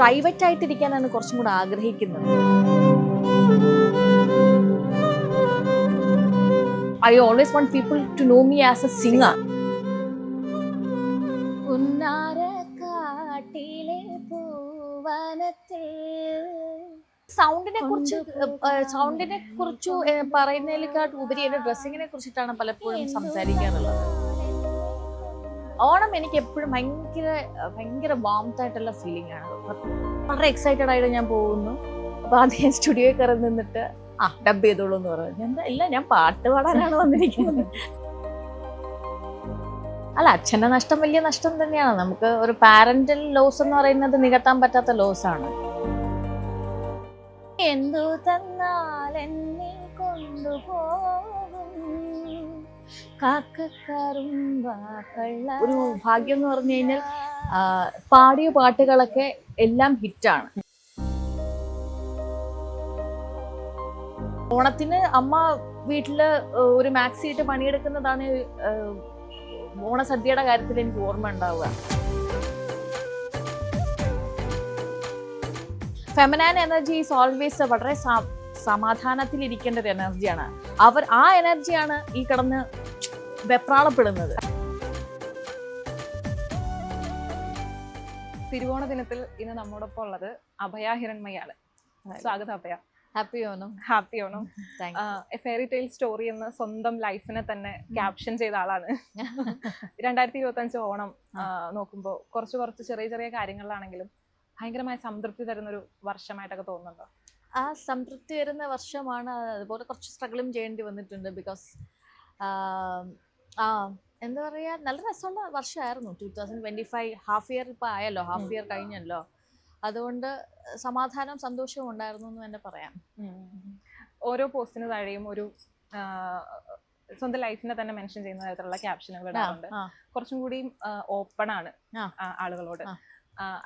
Private ആയിട്ടിരിക്കാനാണ് കുറച്ചും കൂടെ ആഗ്രഹിക്കുന്നത്. I always want people to know me as a singer സൗണ്ടിനെ കുറിച്ച് സൗണ്ടിനെ കുറിച്ച് പറയുന്നതിലേക്കാട്ട് ഉപരി എന്റെ ഡ്രസ്സിങ്ങിനെ കുറിച്ചിട്ടാണ് പലപ്പോഴും സംസാരിക്കാറുള്ളത്. ഓണം എനിക്ക് എപ്പോഴും ഭയങ്കര ഭയങ്കര വാംത്ത് ആയിട്ടുള്ള ഫീലിംഗ് ആണ്. വളരെ എക്സൈറ്റഡ് ആയിട്ട് ഞാൻ പോകുന്നു. അപ്പൊ ആദ്യം സ്റ്റുഡിയോയിൽ കയറി നിന്നിട്ട് ആ ഡബ് ചെയ്തോളൂ എന്ന് പറഞ്ഞു. ഞാൻ എന്താ, ഇല്ല ഞാൻ പാട്ട് പാടാനാണ് വന്നിരിക്കുന്നത്. അല്ല അച്ഛന്റെ നഷ്ടം വലിയ നഷ്ടം തന്നെയാണ്. നമുക്ക് ഒരു പാരന്റൽ ലോസ് എന്ന് പറയുന്നത് നികത്താൻ പറ്റാത്ത ലോസ് ആണ്. എന്തു തന്നാൽ എന്നെ കാക്കക്കറുമ്പ ഒരു ഭാഗ്യം എന്ന് പറഞ്ഞു കഴിഞ്ഞാൽ പാടിയ പാട്ടുകളൊക്കെ എല്ലാം ഹിറ്റാണ്. ഓണത്തിന് അമ്മ വീട്ടിൽ ഒരു മാക്സി ഇട്ട് പണിയെടുക്കുന്നതാണ് ഓണസദ്യയുടെ കാര്യത്തിൽ എനിക്ക് ഓർമ്മ ഉണ്ടാവുക. ഫെമനാൻ എനർജി ഈസ് ഓൾവേസ് വളരെ സമാധാനത്തിൽ ഇരിക്കേണ്ട ഒരു എനർജിയാണ് അവർ ആ എനർജിയാണ് ഈ കിടന്ന് വെപ്രാളപ്പെടുന്നത്. തിരുവോണ ദിനത്തിൽ ഇന്ന് നമ്മോടൊപ്പം ഉള്ളത് അഭയ ഹിരൺമയാണ് സ്വാഗതം Abhaya. Happy Onam. Happy Onam. Fairy tale story എന്ന സ്വന്തം ലൈഫിനെ തന്നെ ക്യാപ്ഷൻ ചെയ്ത ആളാണ്. രണ്ടായിരത്തി ഇരുപത്തി അഞ്ച് ഓണം നോക്കുമ്പോൾ കുറച്ച് കുറച്ച് ചെറിയ ചെറിയ കാര്യങ്ങളിലാണെങ്കിലും ഭയങ്കരമായ സംതൃപ്തി തരുന്ന ഒരു വർഷമായിട്ടൊക്കെ തോന്നുന്നുണ്ടോ? ആ സംതൃപ്തി വരുന്ന വർഷമാണ്. അതുപോലെ കുറച്ച് സ്ട്രഗിളും ചെയ്യേണ്ടി വന്നിട്ടുണ്ട് ബിക്കോസ് ആ എന്താ പറയാ നല്ല രസമുള്ള വർഷമായിരുന്നു. Two thousand twenty five half year ഇപ്പൊ ആയല്ലോ. ഹാഫ് ഇയർ കഴിഞ്ഞല്ലോ. അതുകൊണ്ട് സമാധാനവും സന്തോഷവും ഉണ്ടായിരുന്നു എന്ന് തന്നെ പറയാം. ഓരോ പോസ്റ്റിന് താഴെയും ഒരു സ്വന്തം ലൈഫിനെ തന്നെ മെൻഷൻ ചെയ്യുന്ന തരത്തിലുള്ള ക്യാപ്ഷനുകൾ ഇടാറുണ്ട്. കുറച്ചും കൂടി ഓപ്പൺ ആണ് ആളുകളോട്.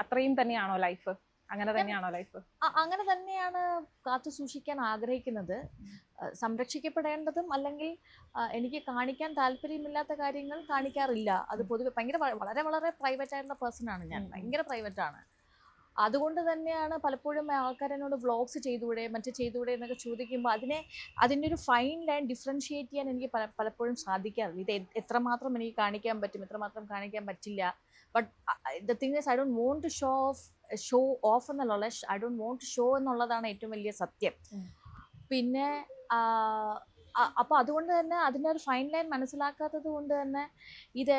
അത്രയും തന്നെയാണോ ലൈഫ്? അങ്ങനെ തന്നെയാണോ ലൈഫ് അങ്ങനെ തന്നെയാണ് കാത്തു സൂക്ഷിക്കാൻ ആഗ്രഹിക്കുന്നത്. സംരക്ഷിക്കപ്പെടേണ്ടതും അല്ലെങ്കിൽ എനിക്ക് കാണിക്കാൻ താല്പര്യമില്ലാത്ത കാര്യങ്ങൾ കാണിക്കാറില്ല. അത് പൊതുവെ ഭയങ്കര വളരെ വളരെ പ്രൈവറ്റ് ആയിട്ടുള്ള പേഴ്സൺ ആണ് ഞാൻ. ഭയങ്കര പ്രൈവറ്റ് ആണ്. അതുകൊണ്ട് തന്നെയാണ് പലപ്പോഴും ആൾക്കാർ എന്നോട് വ്ളോഗ്സ് ചെയ്തുകൂടെ മറ്റ് ചെയ്തുകൂടെ എന്നൊക്കെ ചോദിക്കുമ്പോൾ അതിനെ അതിന്റെ ഒരു ഫൈൻ ലൈൻ ഡിഫറൻഷിയേറ്റ് ചെയ്യാൻ എനിക്ക് പല പലപ്പോഴും സാധിക്കാറില്ല. ഇത് എത്രമാത്രം എനിക്ക് കാണിക്കാൻ പറ്റും എത്രമാത്രം കാണിക്കാൻ പറ്റില്ല. But the thing is I don't want to show off show off എന്നുള്ള ഐ ഡോണ്ട് വോണ്ട് ഷോ എന്നുള്ളതാണ് ഏറ്റവും വലിയ സത്യം. പിന്നെ അപ്പോൾ അതുകൊണ്ട് തന്നെ അതിന്റെ ഒരു ഫൈൻ ലൈൻ മനസ്സിലാക്കാത്തത് കൊണ്ട് തന്നെ ഇത്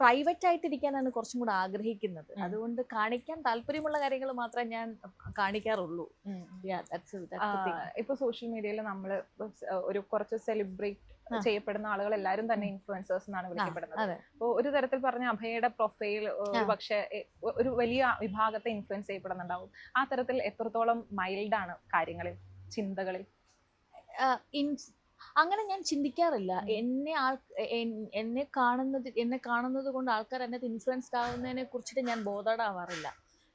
പ്രൈവറ്റ് ആയിട്ടിരിക്കാനാണ് കുറച്ചും കൂടെ ആഗ്രഹിക്കുന്നത്. അതുകൊണ്ട് കാണിക്കാൻ താല്പര്യമുള്ള കാര്യങ്ങൾ മാത്രമേ ഞാൻ കാണിക്കാറുള്ളൂ. ഇപ്പൊ സോഷ്യൽ മീഡിയയിൽ നമ്മൾ ഒരു കുറച്ച് സെലിബ്രേറ്റ്. ചെയ്യപ്പെടുന്ന ആളുകൾ എല്ലാവരും തന്നെ ഇൻഫ്ലുവൻസേഴ്സ് എന്നാണ് വിളിക്കപ്പെടുന്നത്. അപ്പോൾ ഒരു തരത്തിൽ പറഞ്ഞ അഭയയുടെ പ്രൊഫൈൽ. പക്ഷെ ഒരു വലിയ വിഭാഗത്തെ ഇൻഫ്ലുവൻസ് ചെയ്യപ്പെടുന്നുണ്ടാവും. ആ തരത്തിൽ എത്രത്തോളം മൈൽഡ് ആണ് കാര്യങ്ങളിൽ ചിന്തകളിൽ? അങ്ങനെ ഞാൻ ചിന്തിക്കാറില്ല. എന്നെ ആൾ എന്നെ കാണുന്നത് എന്നെ കാണുന്നത് കൊണ്ട് ആൾക്കാർ എന്നെ ഇൻഫ്ലുവൻസ്ഡ് ആവുന്നതിനെ കുറിച്ചിട്ട് ഞാൻ ബോധടാവാറില്ല.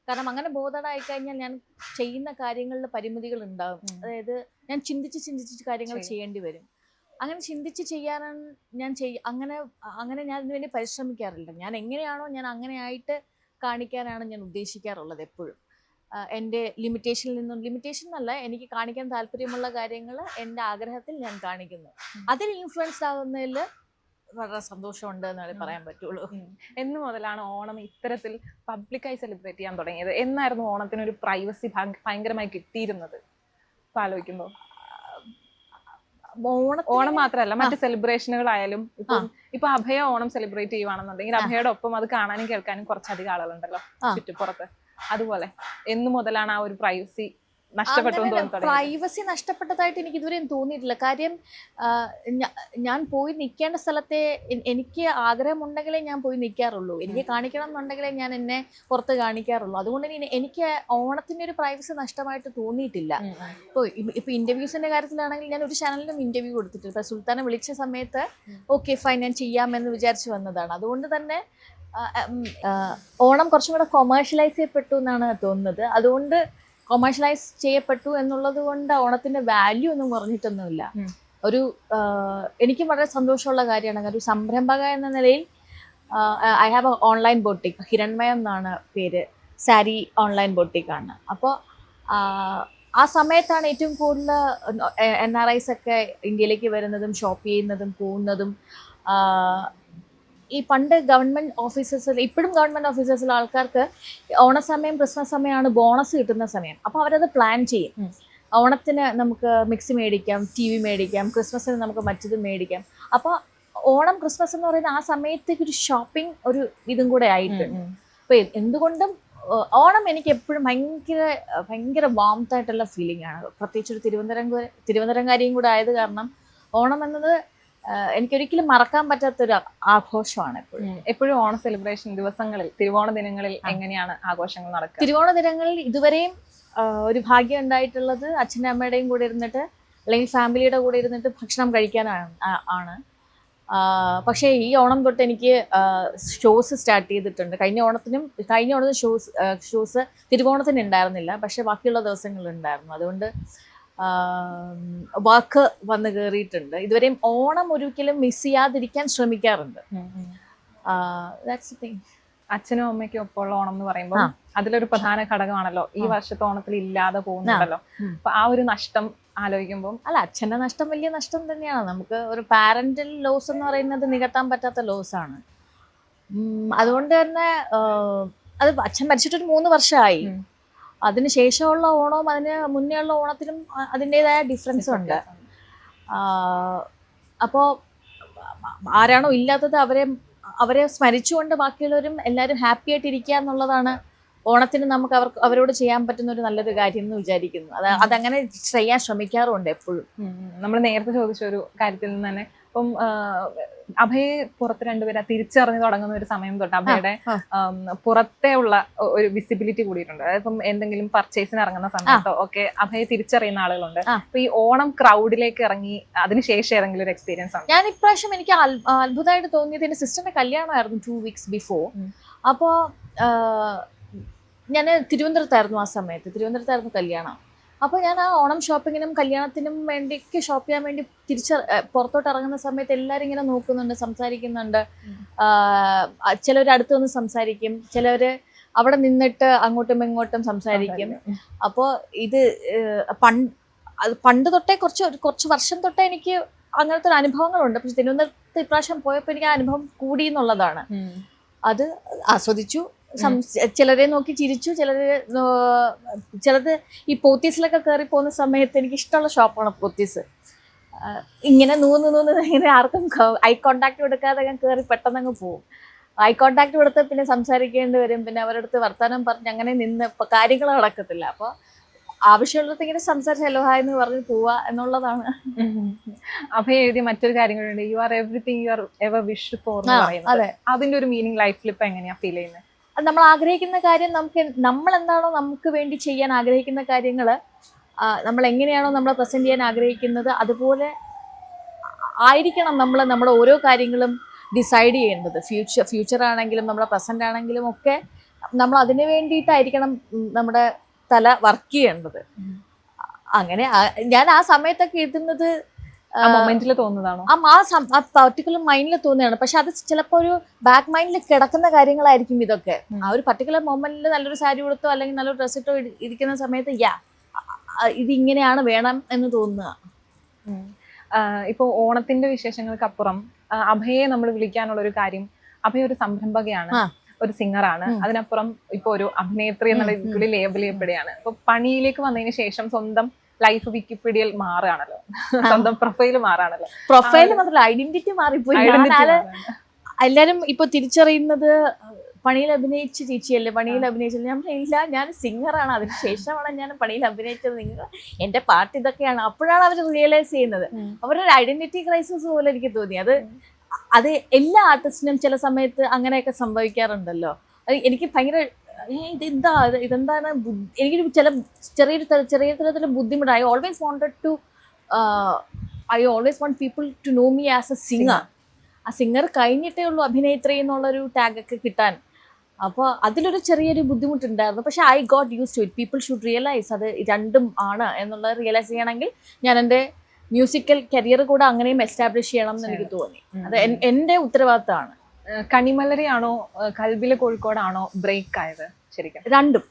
കാരണം അങ്ങനെ ബോധടായി കഴിഞ്ഞാൽ ഞാൻ ചെയ്യുന്ന കാര്യങ്ങളിൽ പരിമിതികൾ ഉണ്ടാകും ഉം. അതായത് ഞാൻ ചിന്തിച്ച് ചിന്തിച്ച് കാര്യങ്ങൾ ചെയ്യേണ്ടി വരും. അങ്ങനെ ചിന്തിച്ച് ചെയ്യാനാണ് ഞാൻ ചെയ്യ അങ്ങനെ അങ്ങനെ ഞാൻ അതിനുവേണ്ടി പരിശ്രമിക്കാറില്ല. ഞാൻ എങ്ങനെയാണോ ഞാൻ അങ്ങനെ ആയിട്ട് കാണിക്കാനാണ് ഞാൻ ഉദ്ദേശിക്കാറുള്ളത് എപ്പോഴും. എന്റെ ലിമിറ്റേഷനിൽ നിന്നും ലിമിറ്റേഷൻ എന്നല്ല എനിക്ക് കാണിക്കാൻ താല്പര്യമുള്ള കാര്യങ്ങൾ എന്റെ ആഗ്രഹത്തിൽ ഞാൻ കാണിക്കുന്നു. അതിൽ ഇൻഫ്ലുവൻസ് ആകുന്നതിൽ വളരെ സന്തോഷമുണ്ട് എന്നാണ് ഉം. പറയാൻ പറ്റുള്ളൂ. എന്ന് മുതലാണ് ഓണം ഇത്തരത്തിൽ പബ്ലിക്കായി സെലിബ്രേറ്റ് ചെയ്യാൻ തുടങ്ങിയത്. എന്നായിരുന്നു ഓണത്തിന് ഒരു പ്രൈവസി ഭയങ്കരമായി കിട്ടിയിരുന്നത്? ആലോചിക്കുമ്പോൾ ഓണം മാത്രമല്ല മറ്റു സെലിബ്രേഷനുകളായാലും ഇപ്പൊ. ഇപ്പൊ അഭയ ഓണം സെലിബ്രേറ്റ് ചെയ്യുവാണെന്നുണ്ടെങ്കിൽ. അഭയുടെ ഒപ്പം അത് കാണാനും കേൾക്കാനും കുറച്ചധികം ആളുകളുണ്ടല്ലോ. ചുറ്റുപുറത്ത് അതുപോലെ എന്ന് മുതലാണ് ആ ഒരു പ്രൈവസി നഷ്ടപ്പെട്ടു പ്രൈവസി നഷ്ടപ്പെട്ടതായിട്ട് എനിക്ക് ഇതുവരെയും തോന്നിയിട്ടില്ല. കാര്യം ഞാൻ പോയി നിൽക്കേണ്ട സ്ഥലത്തെ എനിക്ക് ആഗ്രഹമുണ്ടെങ്കിലേ ഞാൻ പോയി നിൽക്കാറുള്ളൂ എനിക്ക് കാണിക്കണം എന്നുണ്ടെങ്കിലേ ഞാൻ എന്നെ പുറത്ത് കാണിക്കാറുള്ളൂ. അതുകൊണ്ട് തന്നെ എനിക്ക് ഓണത്തിന്റെ ഒരു പ്രൈവസി നഷ്ടമായിട്ട് തോന്നിയിട്ടില്ല. ഇപ്പോൾ ഇപ്പോൾ ഇന്റർവ്യൂസിന്റെ കാര്യത്തിലാണെങ്കിൽ ഞാൻ ഒരു ചാനലിലും ഇന്റർവ്യൂ കൊടുത്തിട്ടുണ്ട് ഇപ്പോൾ സുൽത്താനെ വിളിച്ച സമയത്ത്. ഓക്കെ ഫൈൻ ഞാൻ ചെയ്യാമെന്ന് വിചാരിച്ചു വന്നതാണ്. അതുകൊണ്ട് തന്നെ ഓണം കുറച്ചും കൂടെ കൊമേഴ്ഷ്യലൈസ് ചെയ്യപ്പെട്ടു എന്നാണ് തോന്നുന്നത്. അതുകൊണ്ട് കൊമേഴ്ഷ്യലൈസ് ചെയ്യപ്പെട്ടു എന്നുള്ളത് കൊണ്ട് ഓണത്തിന്റെ വാല്യൂ ഒന്നും കുറഞ്ഞിട്ടൊന്നുമില്ല. ഒരു എനിക്കും വളരെ സന്തോഷമുള്ള കാര്യമാണ്. ഒരു സംരംഭക എന്ന നിലയിൽ I have a online boutique Hiranmayam എന്നാണ് പേര്. സാരി ഓൺലൈൻ ബോട്ടിക്കാണ് അപ്പോൾ ആ സമയത്താണ് ഏറ്റവും കൂടുതൽ എൻ ആർ ഐസ് ഒക്കെ ഇന്ത്യയിലേക്ക് വരുന്നതും ഷോപ്പ് ചെയ്യുന്നതും പോകുന്നതും ഈ പണ്ട് ഗവൺമെന്റ് ഓഫീസേഴ്സിൽ ഇപ്പോഴും ഗവൺമെന്റ് ഓഫീസേഴ്സിൽ ആൾക്കാർക്ക് ഓണസമയം ക്രിസ്മസ് സമയമാണ് ബോണസ് കിട്ടുന്ന സമയം. അപ്പോൾ അവരത് പ്ലാൻ ചെയ്യും. ഓണത്തിന് നമുക്ക് മിക്സി മേടിക്കാം ടി വി മേടിക്കാം ക്രിസ്മസിന് നമുക്ക് മറ്റത് മേടിക്കാം. അപ്പോൾ ഓണം ക്രിസ്മസ് എന്ന് പറയുന്ന ആ സമയത്തേക്ക് ഒരു ഷോപ്പിംഗ് ഒരു ഇതും കൂടെ ആയിട്ടുണ്ട്. അപ്പോൾ എന്തുകൊണ്ടും ഓണം എനിക്ക് എപ്പോഴും ഭയങ്കര ഭയങ്കര വാമത്തായിട്ടുള്ള ഫീലിംഗ് ആണ്. പ്രത്യേകിച്ച് ഒരു തിരുവനന്തപുരം തിരുവനന്തപുരംകാരിയും കൂടെ ആയത് കാരണം ഓണം എന്നത് എനിക്കൊരിക്കലും മറക്കാൻ പറ്റാത്തൊരു ആഘോഷമാണ് എപ്പോഴും. എപ്പോഴും ഓണ സെലിബ്രേഷൻ ദിവസങ്ങളിൽ തിരുവോണ ദിനങ്ങളിൽ എങ്ങനെയാണ് ആഘോഷങ്ങൾ നടക്കുക? തിരുവോണ ദിനങ്ങളിൽ ഇതുവരെയും ഒരു ഭാഗ്യം ഉണ്ടായിട്ടുള്ളത് അച്ഛന്റെ അമ്മയുടെയും കൂടെ ഇരുന്നിട്ട് അല്ലെങ്കിൽ ഫാമിലിയുടെ കൂടെ ഇരുന്നിട്ട് ഭക്ഷണം കഴിക്കാനാണ് ആണ് പക്ഷേ ഈ ഓണം തൊട്ട് എനിക്ക് ഷോസ് സ്റ്റാർട്ട് ചെയ്തിട്ടുണ്ട്. കഴിഞ്ഞ ഓണത്തിനും കഴിഞ്ഞ ഓണത്തിന് ഷോസ് ഷോസ് തിരുവോണത്തിന് ഉണ്ടായിരുന്നില്ല. പക്ഷേ ബാക്കിയുള്ള ദിവസങ്ങളിൽ ഉണ്ടായിരുന്നു. അതുകൊണ്ട് വാക്ക് വന്നു കയറിയിട്ടുണ്ട് ഇതുവരെയും ഓണം ഒരിക്കലും മിസ് ചെയ്യാതിരിക്കാൻ ശ്രമിക്കാറുണ്ട്. അച്ഛനും അമ്മയ്ക്കും ഒപ്പമുള്ള ഓണം എന്ന് പറയുമ്പോൾ അതിലൊരു പ്രധാന ഘടകമാണല്ലോ ഈ വർഷത്തെ ഓണത്തിൽ ഇല്ലാതെ പോകുന്നുണ്ടല്ലോ. അപ്പൊ ആ ഒരു നഷ്ടം ആലോചിക്കുമ്പോൾ അല്ല അച്ഛന്റെ നഷ്ടം വലിയ നഷ്ടം തന്നെയാണ്. നമുക്ക് ഒരു പാരന്റൽ ലോസ് എന്ന് പറയുന്നത് നികത്താൻ പറ്റാത്ത ലോസ് ആണ്. അതുകൊണ്ട് തന്നെ അത് അച്ഛൻ മരിച്ചിട്ട് ഒരു മൂന്ന് വർഷമായി. അതിന് ശേഷമുള്ള ഓണവും അതിന് മുന്നേ ഉള്ള ഓണത്തിനും അതിന്റെതായ ഡിഫറൻസ് ഉണ്ട്. അപ്പോൾ ആരാണോ ഇല്ലാത്തത് അവരെ അവരെ സ്മരിച്ചുകൊണ്ട് ബാക്കിയുള്ളവരും എല്ലാവരും ഹാപ്പി ആയിട്ട് ഇരിക്കുക എന്നുള്ളതാണ് ഓണത്തിന് നമുക്ക് അവർക്ക് അവരോട് ചെയ്യാൻ പറ്റുന്ന ഒരു നല്ലൊരു കാര്യം എന്ന് വിചാരിക്കുന്നു. അത് അതങ്ങനെ ചെയ്യാൻ ശ്രമിക്കാറുണ്ട് എപ്പോഴും. നമ്മൾ നേരത്തെ ചോദിച്ച ഒരു കാര്യത്തിൽ നിന്ന് തന്നെ. ഇപ്പം അഭയെ പുറത്ത് രണ്ടുപേരെ തിരിച്ചറിഞ്ഞു തുടങ്ങുന്ന ഒരു സമയം തൊട്ട് അഭയുടെ പുറത്തേ ഉള്ള ഒരു വിസിബിലിറ്റി കൂടിയിട്ടുണ്ട്. അതായത് ഇപ്പം എന്തെങ്കിലും പർച്ചേസിന് ഇറങ്ങുന്ന സമയത്തോ ഒക്കെ അഭയെ തിരിച്ചറിയുന്ന ആളുകളുണ്ട്. അപ്പൊ ഈ ഓണം ക്രൗഡിലേക്ക് ഇറങ്ങി അതിനുശേഷം ഏതെങ്കിലും ഒരു എക്സ്പീരിയൻസ് ആണ് ഞാൻ ഇപ്രാവശ്യം എനിക്ക് അത്ഭുതമായിട്ട് തോന്നിയത് എന്റെ സിസ്റ്ററിന്റെ കല്യാണമായിരുന്നു ടു വീക്സ് ബിഫോർ അപ്പോ അപ്പോൾ ഞാൻ തിരുവനന്തപുരത്തായിരുന്നു ആ സമയത്ത്. തിരുവനന്തപുരത്തായിരുന്നു കല്യാണം. അപ്പോൾ ഞാൻ ആ ഓണം ഷോപ്പിങ്ങിനും കല്യാണത്തിനും വേണ്ടിക്ക് ഷോപ്പ് ചെയ്യാൻ വേണ്ടി തിരിച്ച് പുറത്തോട്ട് ഇറങ്ങുന്ന സമയത്ത് എല്ലാവരും ഇങ്ങനെ നോക്കുന്നുണ്ട് സംസാരിക്കുന്നുണ്ട്. ചിലവർ ചിലർ അടുത്ത് വന്ന് സംസാരിക്കും ചിലവർ അവിടെ നിന്നിട്ട് അങ്ങോട്ടും ഇങ്ങോട്ടും സംസാരിക്കും. അപ്പോൾ ഇത് പണ്ട് അത് പണ്ട് തൊട്ടേ കുറച്ച് കുറച്ച് വർഷം തൊട്ടേ എനിക്ക് അങ്ങനത്തെ ഒരു അനുഭവങ്ങളുണ്ട്. പക്ഷെ തിരുവനന്തപുരത്ത് ഇപ്രാവശ്യം പോയപ്പോൾ എനിക്ക് ആ അനുഭവം കൂടി എന്നുള്ളതാണ്. അത് ആസ്വദിച്ചു. ചിലരെ നോക്കി ചിരിച്ചു ചിലര് ചിലത് ഈ പോത്തീസിലൊക്കെ കയറി പോകുന്ന സമയത്ത് എനിക്ക് ഇഷ്ടമുള്ള ഷോപ്പാണ് പോത്തീസ്. ഇങ്ങനെ നൂന്ന് നൂന്ന് ഇങ്ങനെ ആർക്കും ഐ കോണ്ടാക്ട് കൊടുക്കാതെ ഞാൻ കയറി പെട്ടെന്ന് അങ്ങ് പോകും ഐ കോണ്ടാക്ട് കൊടുത്ത് പിന്നെ സംസാരിക്കേണ്ടി വരും. പിന്നെ അവരടുത്ത് വർത്തമാനം പറഞ്ഞ് അങ്ങനെ നിന്ന് ഇപ്പൊ കാര്യങ്ങൾ നടക്കത്തില്ല. അപ്പോൾ ആവശ്യമുള്ളത് ഇങ്ങനെ സംസാരിച്ച് ഹലോ ഹായ് എന്ന് പറഞ്ഞ് പോവുക എന്നുള്ളതാണ്. അഭയ എഴുതിയ മറ്റൊരു കാര്യം കൂടെ ഉണ്ട് you are everything you are ever wish for അതിന്റെ ഒരു മീനിങ് ലൈഫിൽ ഇപ്പൊ എങ്ങനെയാ ഫീൽ ചെയ്യുന്നത് അത് നമ്മൾ ആഗ്രഹിക്കുന്ന കാര്യം നമുക്ക് നമ്മൾ എന്താണോ നമുക്ക് വേണ്ടി ചെയ്യാൻ ആഗ്രഹിക്കുന്ന കാര്യങ്ങൾ നമ്മൾ എങ്ങനെയാണോ നമ്മൾ പ്രസന്റ് ചെയ്യാൻ ആഗ്രഹിക്കുന്നത് അതുപോലെ ആയിരിക്കണം നമ്മൾ നമ്മുടെ ഓരോ കാര്യങ്ങളും ഡിസൈഡ് ചെയ്യേണ്ടത്. ഫ്യൂച്ചർ ഫ്യൂച്ചർ ആണെങ്കിലും നമ്മുടെ പ്രസന്റ് ആണെങ്കിലും ഒക്കെ നമ്മൾ അതിനു വേണ്ടിയിട്ടായിരിക്കണം നമ്മുടെ തല വർക്ക് ചെയ്യേണ്ടത്. അങ്ങനെ ഞാൻ ആ സമയത്തൊക്കെ എഴുതുന്നത് മൊമെന്റിൽ തോന്നുന്നതാണോ? ആ പർട്ടിക്കുലർ മൈൻഡിൽ തോന്നുകയാണ് പക്ഷെ അത് ചിലപ്പോൾ ഒരു ബാക്ക് മൈൻഡിൽ കിടക്കുന്ന കാര്യങ്ങളായിരിക്കും ഇതൊക്കെ. ആ ഒരു പർട്ടിക്കുലർ മൊമെന്റിൽ നല്ലൊരു സാരി കൊടുത്തോ അല്ലെങ്കിൽ നല്ലൊരു ഡ്രസ് ഇട്ടോ ഇരിക്കുന്ന സമയത്ത് യാ ഇതിങ്ങനെയാണ് ഇങ്ങനെയാണ് വേണം എന്ന് തോന്നുക. ഇപ്പോൾ ഇപ്പൊ ഓണത്തിന്റെ വിശേഷങ്ങൾക്ക് അപ്പുറം അഭയെ നമ്മൾ വിളിക്കാനുള്ള ഒരു കാര്യം അഭയ ഒരു സംരംഭകയാണ് ഒരു സിംഗറാണ് അതിനപ്പുറം ഇപ്പൊ ഒരു അഭിനേത്രി എന്നുള്ള. രീതിയിൽ ലേബൽ ചെയ്യപ്പെടുകയാണ്. ഇപ്പൊ പണിയിലേക്ക് വന്നതിന് ശേഷം സ്വന്തം ലൈഫ് വിക്കിപീഡിയയിൽ മാറുകയാണല്ലോ. സ്വന്തം പ്രൊഫൈൽ മാറുകയാണല്ലോ പ്രൊഫൈൽ മാത്രമല്ല ഐഡന്റിറ്റി മാറിപ്പോയി. എല്ലാരും ഇപ്പൊ തിരിച്ചറിയുന്നത് പണിയിൽ അഭിനയിച്ച ചേച്ചിയല്ലേ? പണിയിൽ അഭിനയിച്ചത്. ഞാൻ ഇല്ല ഞാൻ സിംഗറാണ് അതിന് ശേഷമാണ് ഞാൻ പണിയിൽ അഭിനയിച്ചത്. നിങ്ങൾ എന്റെ പാട്ട് ഇതൊക്കെയാണ്. അപ്പോഴാണ് അവർ റിയലൈസ് ചെയ്യുന്നത്. അവരൊരു ഐഡന്റിറ്റി ക്രൈസിസ് പോലെ എനിക്ക് തോന്നി. അത് അത് എല്ലാ ആർട്ടിസ്റ്റിനും ചില സമയത്ത് അങ്ങനെയൊക്കെ സംഭവിക്കാറുണ്ടല്ലോ. അത് എനിക്ക് ഭയങ്കര ഇതെന്താ ഇത് ഇതെന്താണ് എനിക്ക് എനിക്കൊരു ചില ചെറിയൊരു ചെറിയ തരത്തിൽ ബുദ്ധിമുട്ട് I always wanted to I always want people to know me as a singer ആ സിംഗർ കഴിഞ്ഞിട്ടേ ഉള്ളൂ അഭിനേത്രി എന്നുള്ളൊരു ടാഗൊക്കെ കിട്ടാൻ. അപ്പോൾ അതിലൊരു ചെറിയൊരു ബുദ്ധിമുട്ടുണ്ടായിരുന്നു. പക്ഷേ I got used to it people should realise അത് രണ്ടും ആണ് എന്നുള്ളത് റിയലൈസ് ചെയ്യണമെങ്കിൽ ഞാൻ എന്റെ മ്യൂസിക്കൽ കരിയർ കൂടെ അങ്ങനെയും എസ്റ്റാബ്ലിഷ് ചെയ്യണം എന്ന് എനിക്ക് തോന്നി. അത് എന്റെ ഉത്തരവാദിത്തമാണ്. കണിമലരിയാണോ കൽബിലെ കോഴിക്കോടാണോ ബ്രേക്ക് ആയത് ശരിക്കും? രണ്ടും.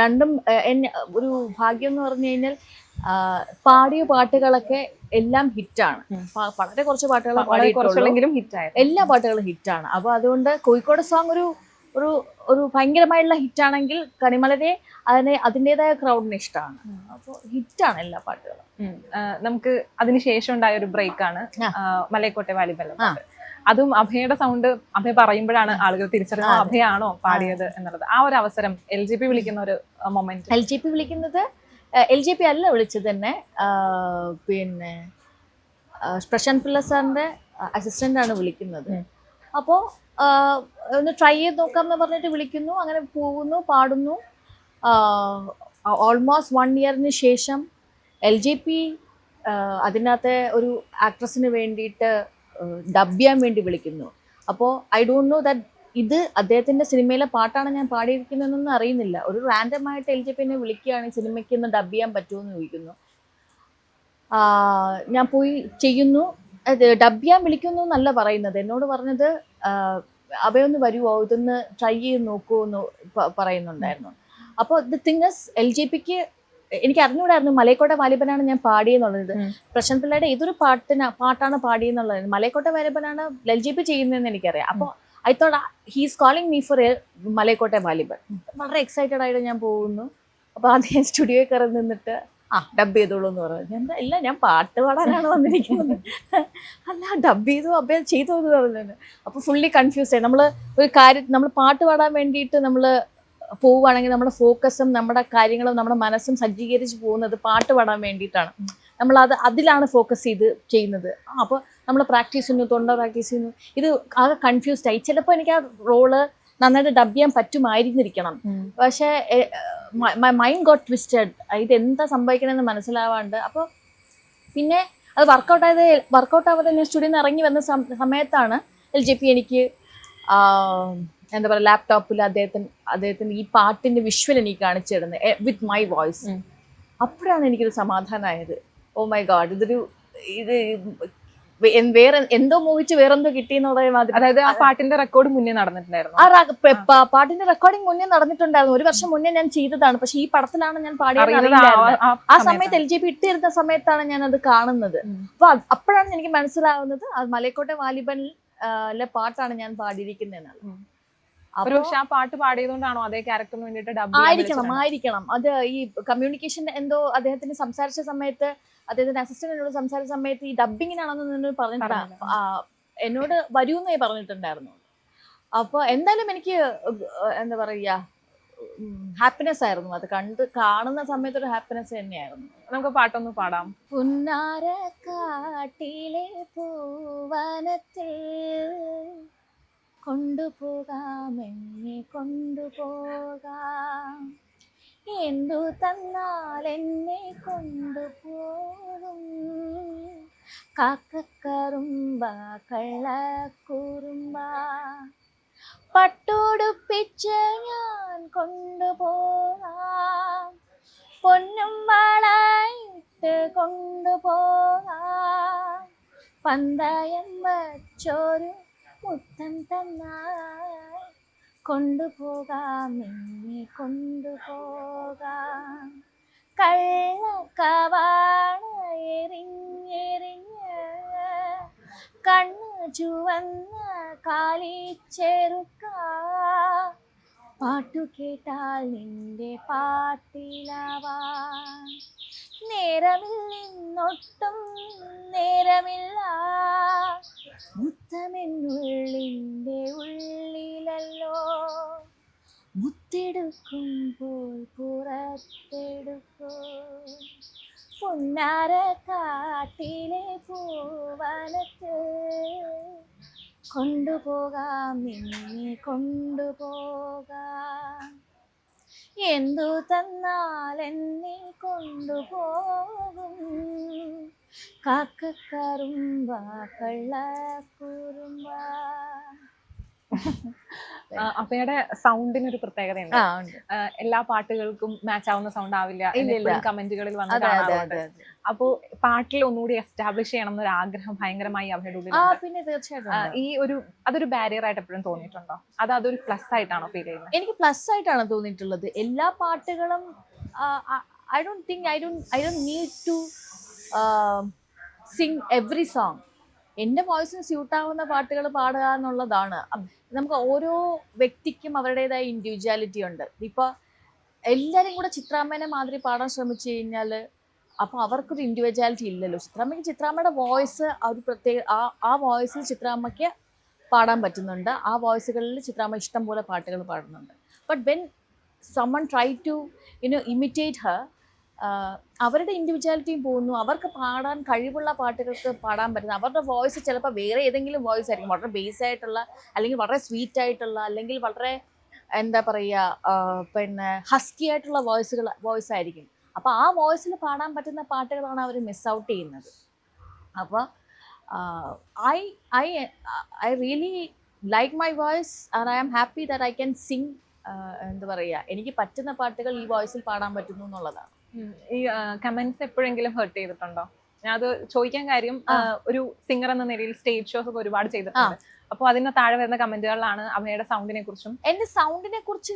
രണ്ടും. എന്നെ ഒരു ഭാഗ്യം എന്ന് പറഞ്ഞു കഴിഞ്ഞാൽ പാടിയ പാട്ടുകളൊക്കെ എല്ലാം ഹിറ്റാണ്. വളരെ കുറച്ച് പാട്ടുകൾ വളരെ ഹിറ്റ് ആയത് എല്ലാ പാട്ടുകളും ഹിറ്റാണ്. അപ്പോൾ അതുകൊണ്ട് കോഴിക്കോട് സോങ് ഒരു ഒരു ഒരു ഭയങ്കരമായുള്ള ഹിറ്റാണെങ്കിൽ കണിമലരെ അതിനെ അതിന്റെതായ ക്രൗഡിന് ഇഷ്ടമാണ്. അപ്പോൾ ഹിറ്റാണ് എല്ലാ പാട്ടുകളും. നമുക്ക് അതിനുശേഷം ഉണ്ടായ ഒരു ബ്രേക്കാണ്. മലയക്കോട്ടെ വാലിബലം. അതും അഭയുടെ സൗണ്ട് അഭയ പറയുമ്പോഴാണ് ആളുകൾ തിരിച്ചറിയുന്നത്. അഭയാണോ പാടിയത് എന്നുള്ളത്. ആ ഒരു അവസരം എൽ ജി പി വിളിക്കുന്ന ഒരു മൊമെന്റ് എൽ ജി പി വിളിക്കുന്നത് എൽ ജി പി അല്ല വിളിച്ചത് തന്നെ പിന്നെ പ്രശാന്ത് പിള്ള സാറിന്റെ അസിസ്റ്റന്റ് ആണ് വിളിക്കുന്നത്. അപ്പോ അപ്പോൾ ഒന്ന് ട്രൈ ചെയ്ത് നോക്കാം എന്ന് പറഞ്ഞിട്ട് വിളിക്കുന്നു. അങ്ങനെ പോകുന്നു പാടുന്നു. ഓൾമോസ്റ്റ് വൺ ഇയറിന് ശേഷം എൽ ജി പി അതിനകത്തെ ഒരു ആക്ട്രസിന് വേണ്ടിയിട്ട് ഡബ് ചെയ്യാൻ വേണ്ടി വിളിക്കുന്നു. അപ്പോൾ ഐ ഡോണ്ട് നോ ദാറ്റ് ഇത് അദ്ദേഹത്തിന്റെ സിനിമയിലെ പാട്ടാണ് ഞാൻ പാടിയിരിക്കുന്നതെന്നൊന്നും അറിയുന്നില്ല. ഒരു റാൻഡം ആയിട്ട് എൽ പി പിന്നെ വിളിക്കുകയാണ് സിനിമയ്ക്ക് ഒന്ന് ഡബ് ചെയ്യാൻ പറ്റുമോ എന്ന് ചോദിക്കുന്നു ഞാൻ പോയി ചെയ്യുന്നു. ഡബ് ചെയ്യാൻ വിളിക്കുന്നു എന്നല്ല പറയുന്നത്. എന്നോട് പറഞ്ഞത് അവയൊന്ന് വരുമോ ഇതൊന്ന് ട്രൈ ചെയ്ത് നോക്കുമോ എന്ന് പറയുന്നുണ്ടായിരുന്നു. അപ്പോൾ ദ തിങ് എൽ ജെ പിക്ക് എനിക്ക് അറിഞ്ഞുകൂടായിരുന്നു മലയക്കോട്ടെ വാലിബനാണ് ഞാൻ പാടിയെന്നുള്ളത്. ഉം. പ്രശാന്ത് പിള്ളയുടെ ഇതൊരു പാട്ടിന് പാട്ടാണ് പാടിയെന്നുള്ളത് മലയക്കോട്ടെ വാലിബനാണ് എൽ ജി പി ചെയ്യുന്നതെന്ന് എനിക്കറിയാം. അപ്പോൾ I thought he's calling me for Malaikottai Vaaliban വളരെ എക്സൈറ്റഡ് ആയിട്ട് ഞാൻ പോകുന്നു. അപ്പോൾ ഞാൻ സ്റ്റുഡിയോയിൽ കയറി നിന്നിട്ട് ആ ഡബ് ചെയ്തോളൂ എന്ന് പറഞ്ഞു. എന്താ ഇല്ല ഞാൻ പാട്ട് പാടാനാണ് വന്നിരിക്കുന്നത്? അല്ല ഡബ് ചെയ്തു അബ്ബേ ചെയ്തു എന്ന് പറഞ്ഞു അപ്പോൾ ഫുള്ളി കൺഫ്യൂസ്ഡ് ആയി. നമ്മൾ ഒരു കാര്യം നമ്മൾ പാട്ട് പാടാൻ വേണ്ടിയിട്ട് നമ്മൾ പോവുകയാണെങ്കിൽ നമ്മുടെ ഫോക്കസും നമ്മുടെ കാര്യങ്ങളും നമ്മുടെ മനസ്സും സജ്ജീകരിച്ച് പോകുന്നത് പാട്ട് പാടാൻ വേണ്ടിയിട്ടാണ്. നമ്മളത് അത് അതിലാണ് ഫോക്കസ് ചെയ്ത് ചെയ്യുന്നത്. ആ അപ്പോൾ നമ്മൾ പ്രാക്ടീസ് ചെയ്യുന്നു തൊണ്ട പ്രാക്ടീസ് ചെയ്യുന്നു. ഇത് ആകെ കൺഫ്യൂസ്ഡ് ആയി. ചിലപ്പോൾ എനിക്ക് ആ റോൾ നന്നായിട്ട് ഡബ് ചെയ്യാൻ പറ്റുമായിരുന്നിരിക്കണം. പക്ഷേ മൈൻഡ് ഗോട്ട് ട്വിസ്റ്റഡ് ഇത് എന്താ സംഭവിക്കണമെന്ന് മനസ്സിലാവാണ്ട്. അപ്പോൾ പിന്നെ അത് വർക്കൗട്ട് ആയത് വർക്കൗട്ട് ആവാതെ ഞാൻ സ്റ്റുഡിയോയിൽ നിന്ന് ഇറങ്ങി വന്ന സമയത്താണ് എൽ ജെ പി എനിക്ക് എന്താ പറയുക ലാപ്ടോപ്പിൽ അദ്ദേഹത്തിന് അദ്ദേഹത്തിന് ഈ പാട്ടിന്റെ വിഷ്വൽ എനിക്ക് കാണിച്ചു തരുന്നത് വിത്ത് മൈ വോയിസ്. അപ്പോഴാണ് എനിക്കൊരു സമാധാനമായത് ഓ മൈ ഗാഡ് ഇതൊരു ഇത് വേറെ എന്തോ മോഹിച്ച് വേറെന്തോ കിട്ടിയെന്നുള്ള മാതിരി. അതായത് ആ പാട്ടിന്റെ റെക്കോർഡ് മുന്നേ നടന്നിട്ടുണ്ടായിരുന്നു? ആ പാട്ടിന്റെ റെക്കോർഡിംഗ് മുന്നേ നടന്നിട്ടുണ്ടായിരുന്നു. ഒരു വർഷം മുന്നേ ഞാൻ ചെയ്തതാണ്. പക്ഷെ ഈ പടത്തിലാണ് ഞാൻ പാടിയത് ആ- സമയത്ത്. എൽ ജി പി ഇട്ടിരുന്ന സമയത്താണ് ഞാൻ അത് കാണുന്നത്. അപ്പൊ അപ്പോഴാണ് എനിക്ക് മനസ്സിലാവുന്നത് മലയക്കോട്ടെ വാലിബനിലെ പാട്ടാണ് ഞാൻ പാടിയിരിക്കുന്നതെന്നാണ്. ഒരു പക്ഷെ ആ പാട്ട് പാടിയതുകൊണ്ടാണോ അതേ ക്യാരക്ടറിന് വേണ്ടിയിട്ട് ഡബ് ആയിരിക്കണം ആയിരിക്കണം. അത് ഈ കമ്മ്യൂണിക്കേഷൻ എന്തോ അദ്ദേഹത്തിന് സംസാരിച്ച സമയത്ത് അദ്ദേഹത്തിന്റെ അസിസ്റ്റന്റിനോട് സംസാരിച്ച സമയത്ത് ഈ ഡബിങ്ങിനാണെന്ന് എന്നോട് വരൂ വരൂന്നേ പറഞ്ഞിട്ടുണ്ടായിരുന്നു. അപ്പൊ എന്തായാലും എനിക്ക് എന്താ പറയാ ഹാപ്പിനെസ് ആയിരുന്നു. അത് കണ്ട് കാണുന്ന സമയത്ത് ഒരു ഹാപ്പിനെസ് തന്നെയായിരുന്നു. നമുക്ക് പാട്ടൊന്ന് പാടാം. പുന്നാര കാട്ടിലെ പൂവനത്തിൽ കൊണ്ടുപോകാം എന്നെ കൊണ്ടുപോകാം. എന്തു തന്നാൽ എന്നെ കൊണ്ടുപോകും? കാക്കക്കറുമ്പ കള്ളക്കുറുമ്പ പട്ടുടുപ്പിച്ച് ഞാൻ കൊണ്ടുപോകാം. പൊന്നും വളയിട്ട് കൊണ്ടുപോകാം. പന്തയം വച്ചൊരു മുത്തം തന്നാൽ കൊണ്ടുപോകാം. എന്നെ കൊണ്ടുപോകാം കള്ളക്കവാണ എറിഞ്ഞെറിഞ്ഞ് കണ്ണു ചുവന്ന കാലിച്ചെറുക്ക പാട്ടു കേട്ടാൽ നിന്റെ പാട്ടിലാവാൻ നേരമില്ലെന്നൊട്ടും നേരമില്ല. മുത്തമെന്നുള്ളിന്റെ ഉള്ളിലല്ലോ. മുത്തെടുക്കുമ്പോൾ പുറത്തെടുക്കൂ. പൊന്നാര കാട്ടിലെ പൂവനത്ത് കൊണ്ടുപോകാം നിന്നെ കൊണ്ടുപോകാം. എന്തു തന്നാൽ എന്നെ കൊണ്ടുപോകും? കാക്കക്കറുമ്പ കള്ളക്കുറുമ്പ. ആ, അപ്പയുടെ സൗണ്ടിന് ഒരു പ്രത്യേകതയുണ്ട്. എല്ലാ പാട്ടുകൾക്കും മാച്ച് ആവുന്ന സൗണ്ട് ആവില്ല. കമന്റുകളിൽ വന്ന് അതെ അതെ കാണാറുണ്ട്. അതെ അതെ. അപ്പോ പാട്ടിൽ ഒന്നുകൂടി എസ്റ്റാബ്ലിഷ് ചെയ്യണം എന്നൊരു ആഗ്രഹം ഭയങ്കരമായി അഭയുടെ ആ പിന്നെ തീർച്ചയായിട്ടും ഈ ഒരു അതൊരു ബാരിയർ ആയിട്ട് എപ്പോഴും തോന്നിയിട്ടുണ്ടോ? അത് അതൊരു പ്ലസ് ആയിട്ടാണോ ഫീൽ ചെയ്യുന്നത്? എനിക്ക് പ്ലസ് ആയിട്ടാണ് തോന്നിയിട്ടുള്ളത്. എല്ലാ പാട്ടുകളും I don't think I don't I don't need to sing every song എന്റെ വോയിസിന് സ്യൂട്ടാവുന്ന പാട്ടുകൾ പാടുക എന്നുള്ളതാണ്. നമുക്ക് ഓരോ വ്യക്തിക്കും അവരുടേതായ ഇൻഡിവിജ്വാലിറ്റി ഉണ്ട്. ഇപ്പോൾ എല്ലാവരും കൂടെ ചിത്രാമ്മേനെ മാതിരി പാടാൻ ശ്രമിച്ചു കഴിഞ്ഞാൽ അപ്പോൾ അവർക്കൊരു ഇൻഡിവിജ്വാലിറ്റി ഇല്ലല്ലോ. ചിത്രാമ്മയ്ക്ക് ചിത്രാമ്മയുടെ വോയിസ് ആ ഒരു പ്രത്യേക ആ ആ വോയിസിൽ ചിത്രാമ്മയ്ക്ക് പാടാൻ പറ്റുന്നുണ്ട്. ആ വോയിസുകളിൽ ചിത്രാമ്മ ഇഷ്ടം പോലെ പാട്ടുകൾ പാടുന്നുണ്ട്. But when someone try to you know imitate her അവരുടെ ഇൻഡിവിജ്വാലിറ്റിയും പോകുന്നു. അവർക്ക് പാടാൻ കഴിവുള്ള പാട്ടുകൾക്ക് പാടാൻ പറ്റുന്ന അവരുടെ വോയിസ് ചിലപ്പോൾ വേറെ ഏതെങ്കിലും വോയിസ് ആയിരിക്കും. വളരെ ബേസ് ആയിട്ടുള്ള അല്ലെങ്കിൽ വളരെ സ്വീറ്റ് ആയിട്ടുള്ള അല്ലെങ്കിൽ വളരെ എന്താ പറയുക പിന്നെ ഹസ്കി ആയിട്ടുള്ള വോയിസുകൾ വോയിസ് ആയിരിക്കും. അപ്പോൾ ആ വോയിസിൽ പാടാൻ പറ്റുന്ന പാട്ടുകളാണ് അവർ മിസ് ഔട്ട് ചെയ്യുന്നത്. അപ്പോൾ I I I really like my voice and I am happy that I can sing എന്താ പറയുക എനിക്ക് പറ്റുന്ന പാട്ടുകൾ ഈ വോയിസിൽ പാടാൻ പറ്റുന്നു എന്നുള്ളതാണ്. ഈ കമന്റ്സ് എപ്പോഴെങ്കിലും ഹേർട്ട് ചെയ്തിട്ടുണ്ടോ? ഞാൻ അത് ചോദിക്കാൻ കാര്യം ഒരു സിംഗർ എന്ന നിലയിൽ സ്റ്റേജ് ഷോസ് ഒക്കെ ഒരുപാട് ചെയ്തിട്ടുണ്ട്. അപ്പോൾ അതിന് താഴെ വരുന്ന കമന്റുകളിലാണ് അഭയുടെ സൗണ്ടിനെ കുറിച്ചും. എന്റെ സൗണ്ടിനെ കുറിച്ച്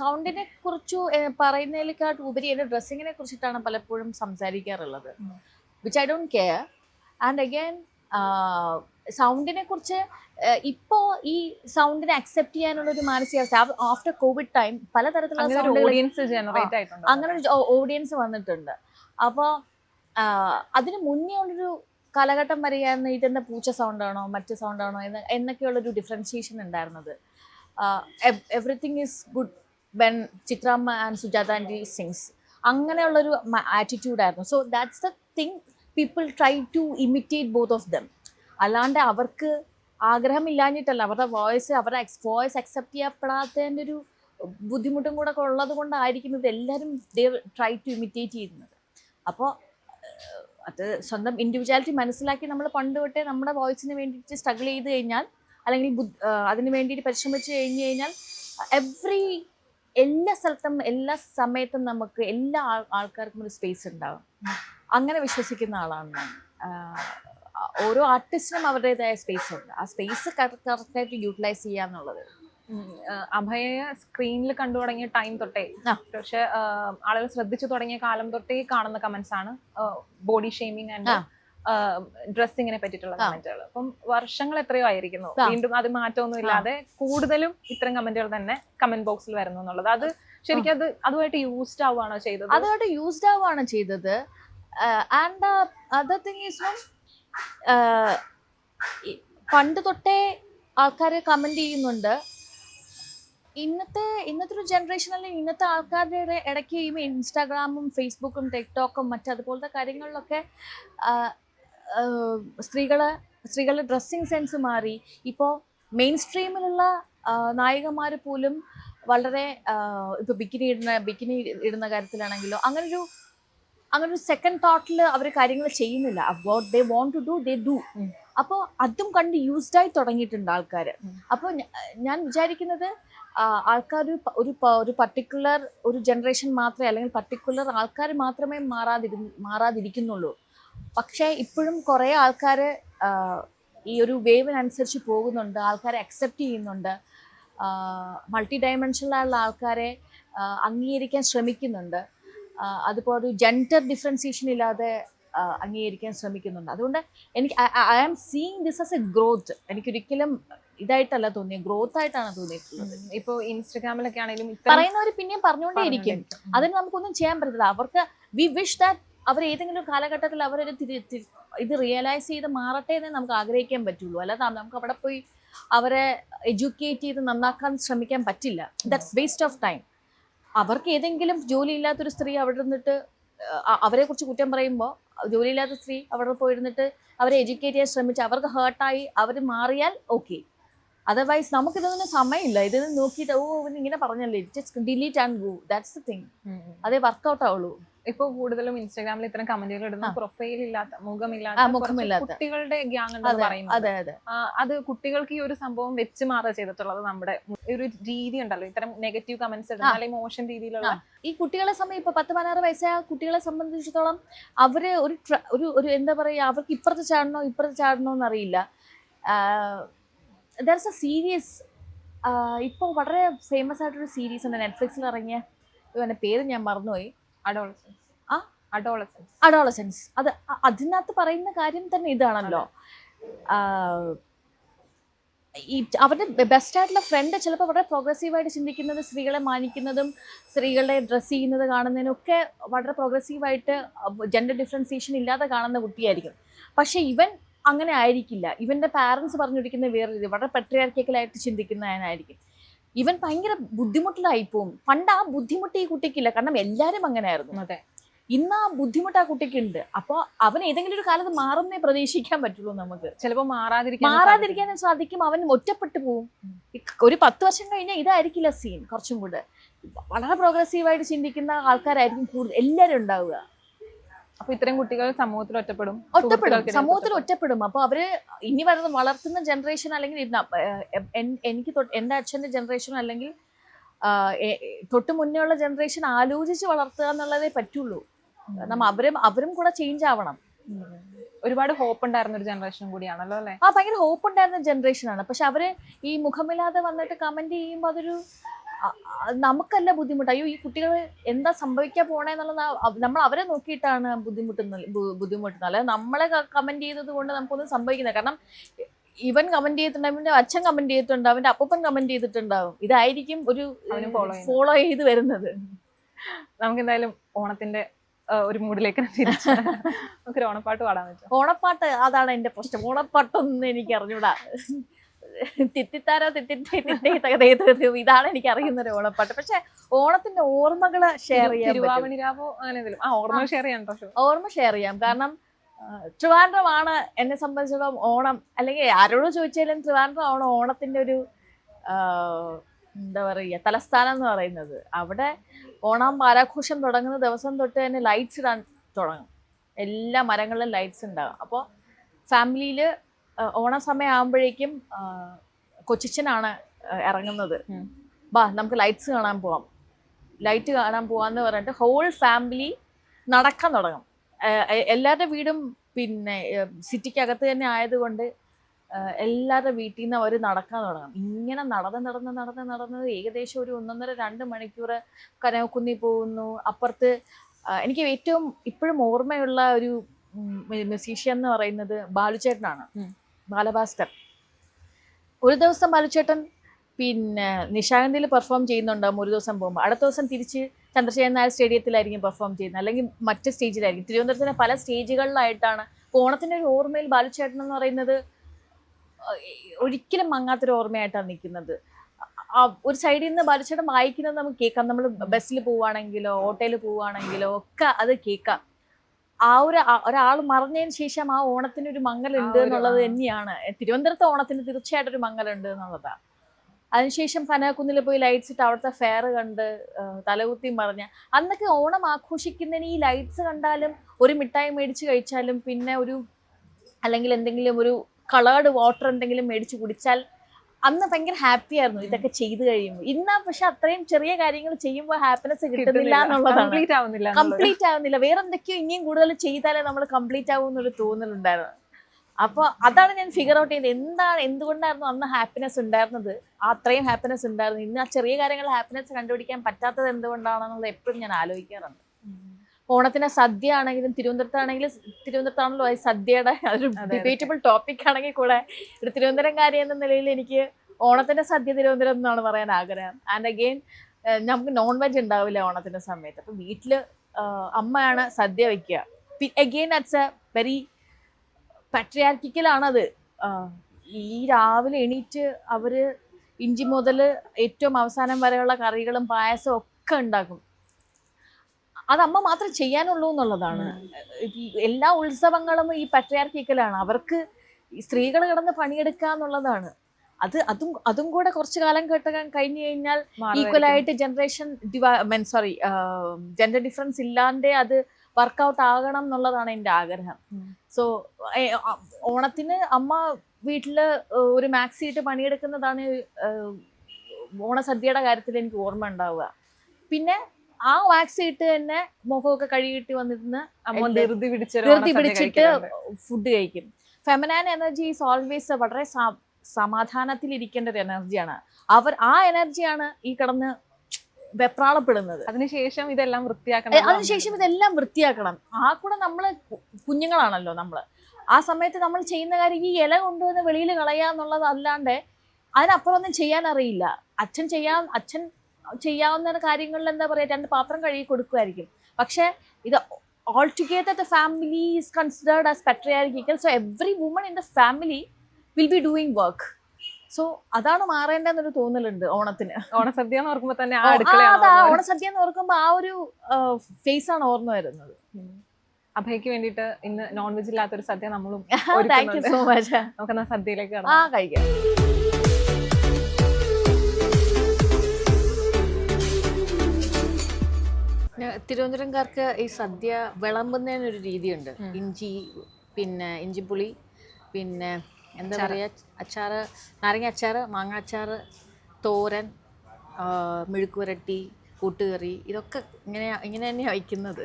സൗണ്ടിനെ കുറിച്ച് പറയുന്നതിലേക്കാട്ട് ഉപരി എന്റെ ഡ്രസ്സിങ്ങിനെ കുറിച്ചിട്ടാണ് പലപ്പോഴും സംസാരിക്കാറുള്ളത്. Which I don't care and again സൗണ്ടിനെ കുറിച്ച് ഇപ്പോ ഈ സൗണ്ടിനെ അക്സെപ്റ്റ് ചെയ്യാനുള്ള ഒരു മാനസികാവസ്ഥ ആഫ്റ്റർ കോവിഡ് ടൈം പലതരത്തിലുള്ള അങ്ങനെ ഒരു ഓഡിയൻസ് ജനറേറ്റ് ആയിട്ടുണ്ട്. അങ്ങനെ ഒരു ഓഡിയൻസ് വന്നിട്ടുണ്ട്. അപ്പോൾ അതിന് മുന്നേ ഉള്ളൊരു കാലഘട്ടം വരെയായിരുന്നു ഇതെന്ന പൂച്ച സൗണ്ടാണോ മറ്റ് സൗണ്ടാണോ എന്ന് എന്നൊക്കെയുള്ളൊരു ഡിഫറൻഷിയേഷൻ ഉണ്ടായിരുന്നത്. Everything is good when Chithramma and Sujatha and sings അങ്ങനെയുള്ളൊരു ആറ്റിറ്റ്യൂഡായിരുന്നു so that's the thing people try to imitate both of them അല്ലാണ്ട് അവർക്ക് ആഗ്രഹമില്ലാഞ്ഞിട്ടല്ല. അവരുടെ വോയിസ് അവരുടെ വോയിസ് അക്സെപ്റ്റ് ചെയ്യപ്പെടാത്തതിന്റെ ഒരു ബുദ്ധിമുട്ടും കൂടെ ഉള്ളത് കൊണ്ടായിരിക്കും ഇതെല്ലാവരും ദേ ട്രൈ ടു ഇമിറ്റേറ്റ് ചെയ്യുന്നത്. അപ്പോൾ അത് സ്വന്തം ഇൻഡിവിജ്വാലിറ്റി മനസ്സിലാക്കി നമ്മൾ പണ്ട് തൊട്ടേ നമ്മുടെ വോയിസിന് വേണ്ടിയിട്ട് സ്ട്രഗിൾ ചെയ്ത് കഴിഞ്ഞാൽ അല്ലെങ്കിൽ അതിന് വേണ്ടിയിട്ട് പരിശ്രമിച്ച് കഴിഞ്ഞ് കഴിഞ്ഞാൽ എവ്രി എല്ലാ സ്ഥലത്തും എല്ലാ സമയത്തും നമുക്ക് എല്ലാ ആൾക്കാർക്കും ഒരു സ്പേസ് ഉണ്ടാകും അങ്ങനെ വിശ്വസിക്കുന്ന ആളാണ് ഞാൻ. ഓരോ ആർട്ടിസ്റ്റിനും അവരുടേതായ സ്പേസ് ഉണ്ട്. ആ സ്പേസ് കറക്റ്റായിട്ട് യൂട്ടിലൈസ് ചെയ്യുക എന്നുള്ളത്. അഭയ സ്ക്രീനിൽ കണ്ടു തുടങ്ങിയ ടൈം തൊട്ടേ പക്ഷെ ആളുകൾ ശ്രദ്ധിച്ചു തുടങ്ങിയ കാലം തൊട്ടേ കാണുന്ന കമന്റ്സ് ആണ് ബോഡി ഷെയ്മിങ് ആൻഡ് ഡ്രസ്സിങ്ങിനെ പറ്റിയിട്ടുള്ള കമന്റുകൾ അപ്പം വർഷങ്ങൾ എത്രയോ ആയിരിക്കുന്നു. വീണ്ടും അത് മാറ്റമൊന്നും ഇല്ലാതെ കൂടുതലും ഇത്തരം കമന്റുകൾ തന്നെ കമന്റ് ബോക്സിൽ വരുന്നു എന്നുള്ളത്. അത് ശരിക്കും അത് അതുമായിട്ട് യൂസ്ഡ് ആവുകയാണോ ചെയ്തത്? അതുമായിട്ട് യൂസ്ഡ് ആവുകയാണ് ചെയ്തത്. ആൻഡ് അതർ തിങ് ഈസ് പണ്ട് തൊട്ടേ ആൾക്കാർ കമന്റ് ചെയ്യുന്നുണ്ട്. ഇന്നത്തെ ഇന്നത്തെ ഒരു അല്ലെങ്കിൽ ഇന്നത്തെ ആൾക്കാരുടെ ഇട- ഇടയ്ക്ക് ഈ ഇൻസ്റ്റാഗ്രാമും ഫേസ്ബുക്കും ടിക്ടോക്കും മറ്റതുപോലത്തെ കാര്യങ്ങളിലൊക്കെ സ്ത്രീകളെ സ്ത്രീകളുടെ ഡ്രസ്സിങ് സെൻസ് മാറി. ഇപ്പോൾ മെയിൻ സ്ട്രീമിലുള്ള നായികമാർ പോലും വളരെ ഇപ്പോൾ ബിക്കിനി ഇടുന്ന ബിക്കിനി ഇടുന്ന കാര്യത്തിലാണെങ്കിലോ അങ്ങനൊരു അങ്ങനെ ഒരു സെക്കൻഡ് തോട്ടിൽ അവർ കാര്യങ്ങൾ ചെയ്യുന്നില്ല. What they want to do they do. അപ്പോൾ അതും കണ്ട് യൂസ്ഡ് ആയി തുടങ്ങിയിട്ടുണ്ട് ആൾക്കാർ. അപ്പോൾ ഞാൻ വിചാരിക്കുന്നത് ആൾക്കാർ ഒരു ഒരു പർട്ടിക്കുലർ ഒരു ജനറേഷൻ മാത്രമേ അല്ലെങ്കിൽ പർട്ടിക്കുലർ ആൾക്കാർ മാത്രമേ മാറാതിരി മാറാതിരിക്കുന്നുള്ളൂ. പക്ഷേ ഇപ്പോഴും കുറേ ആൾക്കാർ ഈ ഒരു വേവിനനുസരിച്ച് പോകുന്നുണ്ട്. ആൾക്കാരെ അക്സെപ്റ്റ് ചെയ്യുന്നുണ്ട്. മൾട്ടി ഡയമെൻഷനിലുള്ള ആൾക്കാരെ അംഗീകരിക്കാൻ ശ്രമിക്കുന്നുണ്ട്. അതുപോലെ ഒരു ജെൻഡർ ഡിഫറൻസിയേഷൻ ഇല്ലാതെ അംഗീകരിക്കാൻ ശ്രമിക്കുന്നുണ്ട്. അതുകൊണ്ട് എനിക്ക് I am seeing this as a growth എനിക്കൊരിക്കലും ഇതായിട്ടല്ല തോന്നിയത് ഗ്രോത്ത് ആയിട്ടാണ് തോന്നിയിട്ടുള്ളത്. ഇപ്പോൾ ഇൻസ്റ്റഗ്രാമിലൊക്കെ ആണെങ്കിലും പറയുന്നവർ പിന്നെയും പറഞ്ഞുകൊണ്ടേയിരിക്കും. അതിന് നമുക്കൊന്നും ചെയ്യാൻ പറ്റത്തില്ല. അവർക്ക് വി വിഷ് ദാറ്റ് അവർ ഏതെങ്കിലും കാലഘട്ടത്തിൽ അവരൊരു തിരി ഇത് റിയലൈസ് ചെയ്ത് മാറട്ടെ എന്നേ നമുക്ക് ആഗ്രഹിക്കാൻ പറ്റുള്ളൂ. അല്ലാതെ നമുക്ക് അവിടെ പോയി അവരെ എഡ്യൂക്കേറ്റ് ചെയ്ത് നന്നാക്കാൻ ശ്രമിക്കാൻ പറ്റില്ല. ദാറ്റ്സ് വേസ്റ്റ് ഓഫ് ടൈം അവർക്ക് ഏതെങ്കിലും ജോലി ഇല്ലാത്തൊരു സ്ത്രീ അവിടെ ഇരുന്നിട്ട് അവരെ കുറിച്ച് കുറ്റം പറയുമ്പോൾ ജോലിയില്ലാത്ത സ്ത്രീ അവിടെ പോയിരുന്നിട്ട് അവരെ എഡ്യൂക്കേറ്റ് ചെയ്യാൻ ശ്രമിച്ച് അവർക്ക് ഹേർട്ടായി അവർ മാറിയാൽ ഓക്കെ. അതർവൈസ് നമുക്ക് ഇതൊന്നും സമയമില്ല ഇതിന് നോക്കിയിട്ട് ഓ ഇങ്ങനെ പറഞ്ഞല്ലേ just delete and go that's the thing. അതേ വർക്കൗട്ട് ആവുള്ളൂ. ഇപ്പൊ കൂടുതലും ഇൻസ്റ്റാഗ്രാമിൽ ഇത്തരം കമന്റുകൾ ഇടുന്ന പ്രൊഫൈൽ ഇല്ലാത്ത മുഖമില്ലാത്ത മുഖമില്ലാത്ത. കുട്ടികളുടെ ഗ്യാങ് പറയുന്നത് അതെ കുട്ടികൾക്ക് ഈ ഒരു സംഭവം വെച്ച് മാറുക ചെയ്തിട്ടുള്ളത് നമ്മുടെ ഒരു രീതി ഉണ്ടല്ലോ. ഇത്തരം നെഗറ്റീവ് കമന്റ്സ് ഇടുന്ന. അല്ലെങ്കിൽ മോശം രീതിയിലുള്ള ഈ കുട്ടികളെ സമയം ഇപ്പൊ പത്ത് പതിനാറ് വയസ്സായ കുട്ടികളെ സംബന്ധിച്ചിടത്തോളം അവർ ഒരു ഒരു ഒരു എന്താ പറയാ അവർക്ക് ഇപ്പുറത്ത് ചാടണോ ഇപ്പുറത്ത് ചാടണോ എന്നറിയില്ല. ദർസ് എ സീരീസ് ഇപ്പോൾ വളരെ ഫേമസ് ആയിട്ടൊരു സീരീസ് ഉണ്ട്. നെറ്റ്ഫ്ലിക്സിൽ ഇറങ്ങിയ പേര് ഞാൻ മറന്നുപോയി. അഡോളസൻസ് ആ? അഡോളസൻസ് അഡോളസൻസ് അത് അതിനകത്ത് പറയുന്ന കാര്യം തന്നെ ഇതാണല്ലോ. ഈ അവരുടെ ബെസ്റ്റ് ആയിട്ടുള്ള ഫ്രണ്ട് ചിലപ്പോൾ വളരെ പ്രോഗ്രസീവായിട്ട് ചിന്തിക്കുന്നത് സ്ത്രീകളെ മാനിക്കുന്നതും സ്ത്രീകളെ ഡ്രസ്സ് ചെയ്യുന്നത് കാണുന്നതിനൊക്കെ വളരെ പ്രോഗ്രസീവായിട്ട് ജെൻഡർ ഡിഫറൻസിയേഷൻ ഇല്ലാതെ കാണുന്ന കുട്ടിയായിരിക്കും. പക്ഷേ ഇവൻ അങ്ങനെ ആയിരിക്കില്ല. ഇവന്റെ പാരൻസ് പറഞ്ഞിരിക്കുന്ന വേറെ രീതി വളരെ പെട്രിയാർക്കിക്കലായിട്ട് ചിന്തിക്കുന്നതിനായിരിക്കും ഇവൻ ഭയങ്കര ബുദ്ധിമുട്ടിലായി പോവും പണ്ട് ആ ബുദ്ധിമുട്ട് ഈ കുട്ടിക്കില്ല. കാരണം എല്ലാവരും അങ്ങനെയായിരുന്നു. അതെ. ഇന്ന് ആ ബുദ്ധിമുട്ട് ആ കുട്ടിക്കുണ്ട്. അപ്പോൾ അവൻ ഏതെങ്കിലും ഒരു കാലത്ത് മാറുന്നേ പ്രതീക്ഷിക്കാൻ പറ്റുള്ളൂ നമുക്ക്. ചിലപ്പോ മാറാതിരിക്കാൻ മാറാതിരിക്കാനും സാധിക്കും. അവൻ ഒറ്റപ്പെട്ടു പോവും. ഒരു പത്ത് വർഷം കഴിഞ്ഞാൽ ഇതായിരിക്കില്ല സീൻ കുറച്ചും കൂടെ. വളരെ പ്രോഗ്രസീവായിട്ട് ചിന്തിക്കുന്ന ആൾക്കാരായിരിക്കും കൂടുതൽ എല്ലാവരും ഉണ്ടാവുക. അപ്പൊ ഇത്തരം കുട്ടികൾ സമൂഹത്തിൽ ഒറ്റപ്പെടും? ഒറ്റപ്പെടും. സമൂഹത്തിൽ ഒറ്റപ്പെടും. അപ്പൊ അവർ ഇനി വരുന്ന വളർത്തുന്ന ജനറേഷൻ അല്ലെങ്കിൽ എനിക്ക് എന്റെ അച്ഛന്റെ ജനറേഷൻ അല്ലെങ്കിൽ തൊട്ട് മുന്നേ ഉള്ള ജനറേഷൻ ആലോചിച്ച് വളർത്തുക എന്നുള്ളതേ പറ്റുള്ളൂ. നമ്മ അവരും അവരും കൂടെ ചേഞ്ച് ആവണം. ഒരുപാട് ഹോപ്പ് ഉണ്ടായിരുന്ന ഒരു ജനറേഷൻ കൂടിയാണല്ലോ അല്ലെ? ആ ഭയങ്കര ഹോപ്പ് ഉണ്ടായിരുന്ന ജനറേഷൻ ആണ്. പക്ഷെ അവർ ഈ മുഖമില്ലാതെ വന്നിട്ട് കമന്റ് ചെയ്യുമ്പോൾ അതൊരു നമുക്കല്ല ബുദ്ധിമുട്ട്. അയ്യോ ഈ കുട്ടികൾ എന്താ സംഭവിക്കാൻ പോണേന്നുള്ളത് നമ്മൾ അവരെ നോക്കിയിട്ടാണ് ബുദ്ധിമുട്ടുന്നത് ബു- ബുദ്ധിമുട്ടുന്നത്. അല്ലെ നമ്മളെ കമന്റ് ചെയ്തത് കൊണ്ട് നമുക്കൊന്നും സംഭവിക്കുന്നില്ല. കാരണം ഇവൻ കമന്റ് ചെയ്തിട്ടുണ്ടാവും അവന്റെ അച്ഛൻ കമന്റ് ചെയ്തിട്ടുണ്ട് അവന്റെ അപ്പൂപ്പൻ കമന്റ് ചെയ്തിട്ടുണ്ടാവും. ഇതായിരിക്കും ഒരു ഫോളോ ചെയ്ത് വരുന്നത്. നമുക്ക് എന്തായാലും ഓണത്തിന്റെ ഒരു മൂഡിലേക്ക് നമുക്കൊരു ഓണപ്പാട്ട് പാടാൻ പറ്റും ഓണപ്പാട്ട് അതാണ് എന്റെ പ്രശ്നം. ഓണപ്പാട്ടൊന്നും എനിക്ക് അറിഞ്ഞൂടാ. തിത്തിത്താര തിത്തിത്തേ ഇതാണ് എനിക്ക് അറിയുന്ന ഒരു ഓണപ്പാട്ട്. പക്ഷെ ഓണത്തിന്റെ ഓർമ്മകൾ ഷെയർ ചെയ്യാം ഓർമ്മ ഷെയർ ചെയ്യാൻ ഓർമ്മ ഷെയർ ചെയ്യാം. കാരണം ട്രിവാൻഡ്രമാണ് എന്നെ സംബന്ധിച്ചിടത്തോളം ഓണം. അല്ലെങ്കിൽ ആരോട് ചോദിച്ചാലും ട്രിവാൻഡ്രമാണ് ഓണത്തിന്റെ ഒരു എന്താ പറയുക തലസ്ഥാനം എന്ന് പറയുന്നത്. അവിടെ ഓണം ആരാഘോഷം തുടങ്ങുന്ന ദിവസം തൊട്ട് തന്നെ ലൈറ്റ്സ് ഇടാൻ തുടങ്ങും. എല്ലാ മരങ്ങളിലും ലൈറ്റ്സ് ഉണ്ടാകും. അപ്പോൾ ഫാമിലിയിൽ ഓണ സമയമാകുമ്പോഴേക്കും കൊച്ചിച്ചനാണ് ഇറങ്ങുന്നത്. ബാ നമുക്ക് ലൈറ്റ്സ് കാണാൻ പോവാം. ലൈറ്റ് കാണാൻ പോവാന്ന് പറഞ്ഞിട്ട് ഹോൾ ഫാമിലി നടക്കാൻ തുടങ്ങും. എല്ലാവരുടെ വീടും പിന്നെ സിറ്റിക്കകത്ത് തന്നെ ആയതുകൊണ്ട് എല്ലാവരുടെ വീട്ടിൽ നിന്ന് അവർ നടക്കാൻ തുടങ്ങും. ഇങ്ങനെ നടന്ന് നടന്ന് നടന്ന് നടന്ന് ഏകദേശം ഒരു ഒന്നൊന്നര രണ്ട് മണിക്കൂർ കനകുന്നി പോകുന്നു. അപ്പുറത്ത് എനിക്ക് ഏറ്റവും ഇപ്പോഴും ഓർമ്മയുള്ള ഒരു മ്യൂസീഷ്യൻ എന്ന് പറയുന്നത് ബാലുചേട്ടനാണ്. ബാലഭാസ്കർ. ഒരു ദിവസം ബാലുച്ചേട്ടൻ പിന്നെ നിശാഗന്ധിയിൽ പെർഫോം ചെയ്യുന്നുണ്ടാവും ഒരു ദിവസം പോകുമ്പോൾ അടുത്ത ദിവസം തിരിച്ച് ചന്ദ്രശേഖരൻ നായർ സ്റ്റേഡിയത്തിലായിരിക്കും പെർഫോം ചെയ്യുന്നത്. അല്ലെങ്കിൽ മറ്റ് സ്റ്റേജിലായിരിക്കും. തിരുവനന്തപുരത്തിന് പല സ്റ്റേജുകളിലായിട്ടാണ് ഓണത്തിന്റെ ഒരു ഓർമ്മയിൽ ബാലുചേട്ടൻ എന്ന് പറയുന്നത് ഒരിക്കലും മങ്ങാത്തൊരു ഓർമ്മയായിട്ടാണ് നിൽക്കുന്നത്. ഒരു സൈഡിൽ നിന്ന് ബാലുചേട്ടൻ വായിക്കുന്നത് നമുക്ക് കേൾക്കാം. നമ്മൾ ബസ്സിൽ പോവുകയാണെങ്കിലോ ഓട്ടോയിൽ പോവുകയാണെങ്കിലോ ഒക്കെ അത് കേൾക്കാം. ആ ഒരു ഒരാൾ മറഞ്ഞതിന് ശേഷം ആ ഓണത്തിന് ഒരു മങ്ങലുണ്ട് ഒരു- എന്നുള്ളത് തന്നെയാണ്. തിരുവനന്തപുരത്തെ ഓണത്തിന് തീർച്ചയായിട്ടും ഒരു മങ്ങലുണ്ട് എന്നുള്ളതാണ് അതിനുശേഷം കനകക്കുന്നിൽ പോയി ലൈറ്റ്സ് ഇട്ട് അവിടുത്തെ ഫെയർ കണ്ട് തലകുത്തി മറിഞ്ഞ. പറഞ്ഞ അന്നൊക്കെ ഓണം ആഘോഷിക്കുന്നതിന് ഈ ലൈറ്റ്സ് കണ്ടാലും ഒരു മിഠായി മേടിച്ച് കഴിച്ചാലും പിന്നെ ഒരു അല്ലെങ്കിൽ എന്തെങ്കിലും ഒരു കളേർഡ് വാട്ടർ എന്തെങ്കിലും മേടിച്ച് കുടിച്ചാൽ അന്ന് ഭയങ്കര ഹാപ്പി ആയിരുന്നു ഇതൊക്കെ ചെയ്തു കഴിയുമ്പോൾ. ഇന്ന് പക്ഷെ അത്രയും ചെറിയ കാര്യങ്ങൾ ചെയ്യുമ്പോൾ ഹാപ്പിനെസ് കിട്ടുന്നില്ല എന്നുള്ളതാണ്. കംപ്ലീറ്റ് ആവുന്നില്ല കംപ്ലീറ്റ് ആവുന്നില്ല. വേറെ എന്തൊക്കെയോ ഇനിയും കൂടുതൽ ചെയ്താലേ നമ്മൾ കംപ്ലീറ്റ് ആവും എന്നൊരു തോന്നലുണ്ടായിരുന്നു. അപ്പോൾ അതാണ് ഞാൻ ഫിഗർ ഔട്ട് ചെയ്തത്. എന്താണ് എന്തുകൊണ്ടായിരുന്നു അന്ന് ഹാപ്പിനെസ് ഉണ്ടായിരുന്നത്? അത്രയും ഹാപ്പിനെസ് ഉണ്ടായിരുന്നു. ഇന്ന് ആ ചെറിയ കാര്യങ്ങൾ ഹാപ്പിനെസ് കണ്ടുപിടിക്കാൻ പറ്റാത്തത് എന്തുകൊണ്ടാണെന്നുള്ളത് എപ്പോഴും ഞാൻ ആലോചിക്കാറുണ്ട്. ഓണത്തിന് സദ്യ ആണെങ്കിലും തിരുവനന്തപുരത്താണെങ്കിലും തിരുവനന്തപുരത്താണല്ലോ ഈ സദ്യയുടെ അതൊരു ഡിബേറ്റബിൾ ടോപ്പിക് ആണെങ്കിൽ കൂടെ ഒരു തിരുവനന്തപുരംകാരി എന്ന നിലയിൽ എനിക്ക് ഓണത്തിന്റെ സദ്യ തിരുവനന്തപുരം എന്നാണ് പറയാൻ ആഗ്രഹം. ആൻഡ് അഗെയിൻ നമുക്ക് നോൺ വെജ് ഉണ്ടാവില്ല ഓണത്തിന്റെ സമയത്ത്. അപ്പം വീട്ടിൽ അമ്മയാണ് സദ്യ വെക്കുക. അഗെയിൻ അറ്റ്സ് എ വെരി പട്രിയാർക്കിക്കലാണത് ഈ രാവിലെ എണീറ്റ് അവർ ഇഞ്ചി മുതൽ ഏറ്റവും അവസാനം വരെയുള്ള കറികളും പായസവും ഒക്കെ ഉണ്ടാക്കും. അത് അമ്മ മാത്രം ചെയ്യാനുള്ളൂ എന്നുള്ളതാണ്. എല്ലാ ഉത്സവങ്ങളും ഈ പട്രിയാർക്കിക്കലാണ്. അവർക്ക് സ്ത്രീകൾ കിടന്ന് പണിയെടുക്കുക എന്നുള്ളതാണ്. അത് അതും അതും കൂടെ കുറച്ചു കാലം കേട്ട് കഴിഞ്ഞു കഴിഞ്ഞാൽ ഈക്വലായിട്ട് generation mean sorry gender difference ഇല്ലാണ്ട് അത് വർക്കൗട്ട് ആകണം എന്നുള്ളതാണ് എന്റെ ആഗ്രഹം. സോ ഓണത്തിന് അമ്മ വീട്ടിൽ ഒരു മാക്സി ഇട്ട് പണിയെടുക്കുന്നതാണ് ഓണസദ്യയുടെ കാര്യത്തിൽ എനിക്ക് ഓർമ്മ ഉണ്ടാവുക. പിന്നെ ആ വാക്സ് ഇട്ട് തന്നെ മുഖമൊക്കെ കഴുകിയിട്ട് വന്നിരുന്ന് അമ്മ ധൃതി പിടിച്ചിട്ട്. ഫുഡ് കഴിക്കും. ഫെമിനാൻ എനർജി ഈസ് ഓൾവേസ് വളരെ സമാധാനത്തിൽ ഇരിക്കേണ്ട ഒരു എനർജിയാണ് അവർ ആ എനർജിയാണ് ഈ കടന്ന് വെപ്രാളപ്പെടുന്നത്. അതിനുശേഷം ഇതെല്ലാം വൃത്തിയാക്കണം. അതിനുശേഷം ഇതെല്ലാം വൃത്തിയാക്കണം. ആ കൂടെ നമ്മൾ കുഞ്ഞുങ്ങളാണല്ലോ നമ്മൾ. ആ സമയത്ത് നമ്മൾ ചെയ്യുന്ന കാര്യം ഈ ഇല കൊണ്ടുവന്ന് വെളിയിൽ കളയുക എന്നുള്ളത് അല്ലാണ്ട് അതിനപ്പുറം ഒന്നും ചെയ്യാൻ അറിയില്ല. അച്ഛൻ ചെയ്യാൻ അച്ഛൻ ചെയ്യാവുന്ന കാര്യങ്ങളിൽ എന്താ പറയുക രണ്ട് പാത്രം കഴുകി കൊടുക്കുമായിരിക്കും പക്ഷേ ഇത് all together the family is considered as patriarchal so every woman in the family will be doing work so അതാണ് മാറേണ്ടതെന്നൊരു തോന്നലുണ്ട് ഓണത്തിന്. ഓണസദ്യ എന്ന് ഓർക്കുമ്പോൾ തന്നെ ഓണസദ്യ എന്ന് ഓർക്കുമ്പോൾ ആ ഒരു ഫേസ് ആണ് ഓർമ്മ വരുന്നത്. അഭയ്ക്ക് വേണ്ടിയിട്ട് ഇന്ന് നോൺ വെജ് ഇല്ലാത്തൊരു സദ്യ നമ്മളും താങ്ക് യു സോ മച്ച് നമുക്ക് സദ്യയിലേക്ക് ആ കഴിക്കാം. തിരുവനന്തപുരംകാർക്ക് ഈ സദ്യ വിളമ്പുന്നതിനൊരു രീതിയുണ്ട്. ഇഞ്ചി പിന്നെ ഇഞ്ചിപ്പുളി പിന്നെ എന്താ. പറയുക അച്ചാറ് നാരങ്ങ അച്ചാറ് മാങ്ങ അച്ചാർ തോരൻ മെഴുക്കുവരട്ടി കൂട്ടുകറി ഇതൊക്കെ ഇങ്ങനെ ഇങ്ങനെ തന്നെയാണ് വയ്ക്കുന്നത്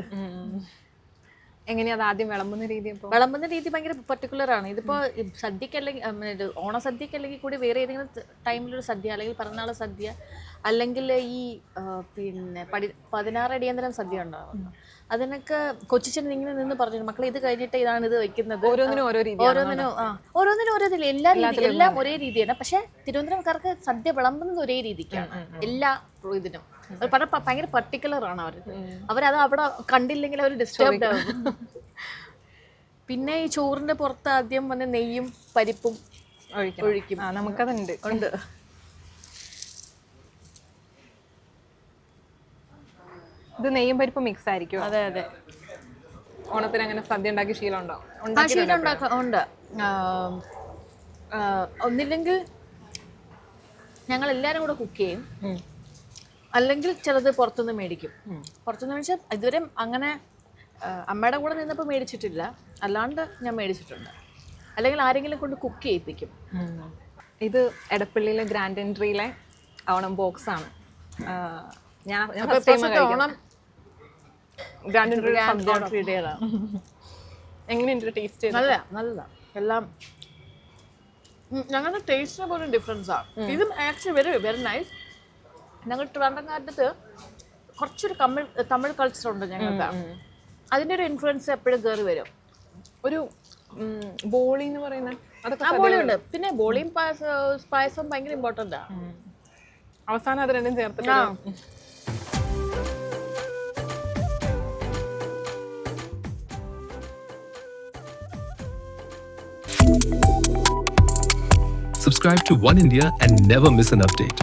എങ്ങനെയാ ആദ്യം വിളമ്പുന്ന രീതി വിളമ്പുന്ന രീതി ഭയങ്കര പെർട്ടിക്കുലർ ആണ്. ഇതിപ്പോ സദ്യക്ക് അല്ലെങ്കിൽ ഓണ സദ്യക്ക് അല്ലെങ്കിൽ കൂടി വേറെ ഏതെങ്കിലും ടൈമിലൊരു സദ്യ അല്ലെങ്കിൽ പിറന്നാൾ സദ്യ അല്ലെങ്കിൽ ഈ പിന്നെ പടി പതിനാറ് അടിയന്തരം സദ്യ ഉണ്ടാവുന്നു അതിനൊക്കെ കൊച്ചിച്ചൻ ഇങ്ങനെ നിന്ന് പറഞ്ഞു മക്കളെ ഇത് കഴിഞ്ഞിട്ട് ഇതാണ് ഇത് വെക്കുന്നത്. ഓരോന്നിനും ഓരോ രീതി ഓരോന്നിനും ആ ഓരോന്നിനും ഓരോ എല്ലാ രീതി എല്ലാത്തിലും എല്ലാം ഒരേ രീതിയാണ്. പക്ഷെ തിരുവനന്തപുരംകാർക്ക് സദ്യ വിളമ്പുന്നത് ഒരേ രീതിക്കാണ്. എല്ലാ ഇതിനും. അത് പല പ- ഭയങ്കര പർട്ടിക്കുലർ ആണ് അവർ അവരത് അവിടെ കണ്ടില്ലെങ്കിൽ അവർ ഡിസ്റ്റർബ്ഡ് ആവും. പിന്നെ ഈ ചോറിന്റെ പുറത്ത് ആദ്യം വന്ന് നെയ്യും പരിപ്പും ഒഴിക്കും. നമുക്കതുണ്ട്. ഉണ്ട്. ഇത് നെയ്യും പരിപ്പും മിക്സ് ആയിരിക്കും. അതെ അതെ. ഓണത്തിന് അങ്ങനെ സദ്യ ഉണ്ടാക്കി ശീലം ഉണ്ടാക്കാം. ഉണ്ട്. ഒന്നില്ലെങ്കിൽ ഞങ്ങൾ എല്ലാവരും കൂടെ കുക്ക് ചെയ്യും. അല്ലെങ്കിൽ ചിലത് പുറത്തുനിന്ന് മേടിക്കും. പുറത്തുനിന്ന് മേടിച്ചാൽ ഇതുവരെ അങ്ങനെ അമ്മയുടെ കൂടെ നിന്നപ്പോൾ മേടിച്ചിട്ടില്ല. അല്ലാണ്ട് ഞാൻ മേടിച്ചിട്ടുണ്ട്. അല്ലെങ്കിൽ ആരെങ്കിലും കൊണ്ട് കുക്ക് ചെയ്യിപ്പിക്കും. ഇത് എടപ്പള്ളിയിലെ ഗ്രാൻഡ് എൻട്രിയിലെ ഓണം ബോക്സ് ആണ്. ഞാൻ. ഓണം ഗ്രാൻഡ്. എങ്ങനെയുണ്ട് ടേസ്റ്റ് നല്ല നല്ല. എല്ലാം ഞങ്ങളുടെ ടേസ്റ്റിനെ പോലും ഡിഫറൻസ് ആണ് ഇതും ആക്ച്വലി വെരി വെരി നൈസ് ഞങ്ങൾ ട്രിവാൻഡ്രത്ത് കുറച്ചൊരു തമിഴ് തമിഴ് കൾച്ചർ ഉണ്ട് ഞങ്ങൾക്ക്. അതിന്റെ ഒരു ഇൻഫ്ലുവൻസ് എപ്പോഴും കയറി വരും. ഒരു ബോളി എന്ന് പറയുന്ന അതൊക്കെ ആ ബോളി ബോളിയുണ്ട് പിന്നെ ബോളിയും പായസം പായസവും ഭയങ്കര ഇമ്പോർട്ടന്റ് ആണ്. അവസാനം അത് രണ്ടും ചേർത്തിട്ട്. Subscribe to One India and never miss an update.